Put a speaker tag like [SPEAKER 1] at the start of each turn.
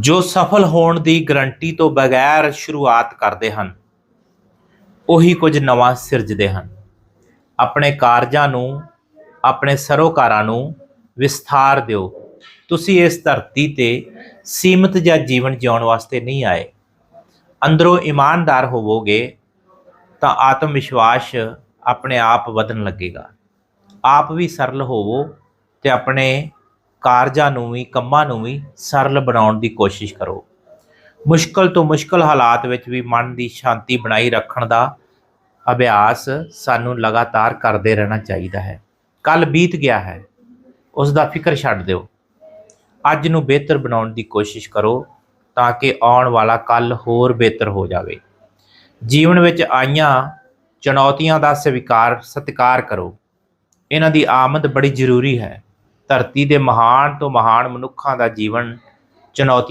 [SPEAKER 1] ਜੋ ਸਫਲ ਹੋਣ ਦੀ ਗਰੰਟੀ ਤੋਂ ਬਗੈਰ ਸ਼ੁਰੂਆਤ ਕਰਦੇ ਹਨ, ਉਹੀ ਕੁਝ ਨਵਾਂ ਸਿਰਜਦੇ ਹਨ। ਆਪਣੇ ਕਾਰਜਾਂ ਨੂੰ, ਆਪਣੇ ਸਰੋਕਾਰਾਂ ਨੂੰ ਵਿਸਥਾਰ ਦਿਓ। ਤੁਸੀਂ ਇਸ ਧਰਤੀ ਤੇ ਸੀਮਿਤ ਜਾਂ ਜੀਵਨ ਜਿਉਣ ਵਾਸਤੇ ਨਹੀਂ ਆਏ। ਅੰਦਰੋਂ ਇਮਾਨਦਾਰ ਹੋਵੋਗੇ, ਤਾਂ ਆਤਮ ਵਿਸ਼ਵਾਸ ਆਪਣੇ ਆਪ ਵਧਣ ਲੱਗੇਗਾ। ਆਪ ਵੀ ਸਰਲ ਹੋਵੋ ਤੇ ਆਪਣੇ ਕਾਰਜਾਂ ਨੂੰ ਵੀ, ਕੰਮਾਂ ਨੂੰ ਵੀ ਸਰਲ ਬਣਾਉਣ ਦੀ ਕੋਸ਼ਿਸ਼ ਕਰੋ। ਮੁਸ਼ਕਲ ਤੋਂ ਮੁਸ਼ਕਲ ਹਾਲਾਤ ਵਿੱਚ ਵੀ ਮਨ ਦੀ ਸ਼ਾਂਤੀ ਬਣਾਈ ਰੱਖਣ ਦਾ ਅਭਿਆਸ ਸਾਨੂੰ ਲਗਾਤਾਰ ਕਰਦੇ ਰਹਿਣਾ ਚਾਹੀਦਾ ਹੈ। ਕੱਲ ਬੀਤ ਗਿਆ ਹੈ, ਉਸ ਦਾ ਫਿਕਰ ਛੱਡ ਦਿਓ। ਅੱਜ ਨੂੰ ਬਿਹਤਰ ਬਣਾਉਣ ਦੀ ਕੋਸ਼ਿਸ਼ ਕਰੋ ਤਾਂ ਕਿ ਆਉਣ ਵਾਲਾ ਕੱਲ ਹੋਰ ਬਿਹਤਰ ਹੋ ਜਾਵੇ। ਜੀਵਨ ਵਿੱਚ ਆਈਆਂ ਚੁਣੌਤੀਆਂ ਦਾ ਸਵੀਕਾਰ, ਸਤਿਕਾਰ ਕਰੋ। ਇਹਨਾਂ ਦੀ ਆਮਦ ਬੜੀ ਜ਼ਰੂਰੀ ਹੈ। ਧਰਤੀ ਦੇ ਮਹਾਨ ਤੋਂ ਮਹਾਨ ਮਨੁੱਖਾਂ ਦਾ ਜੀਵਨ ਚੁਣੌਤੀ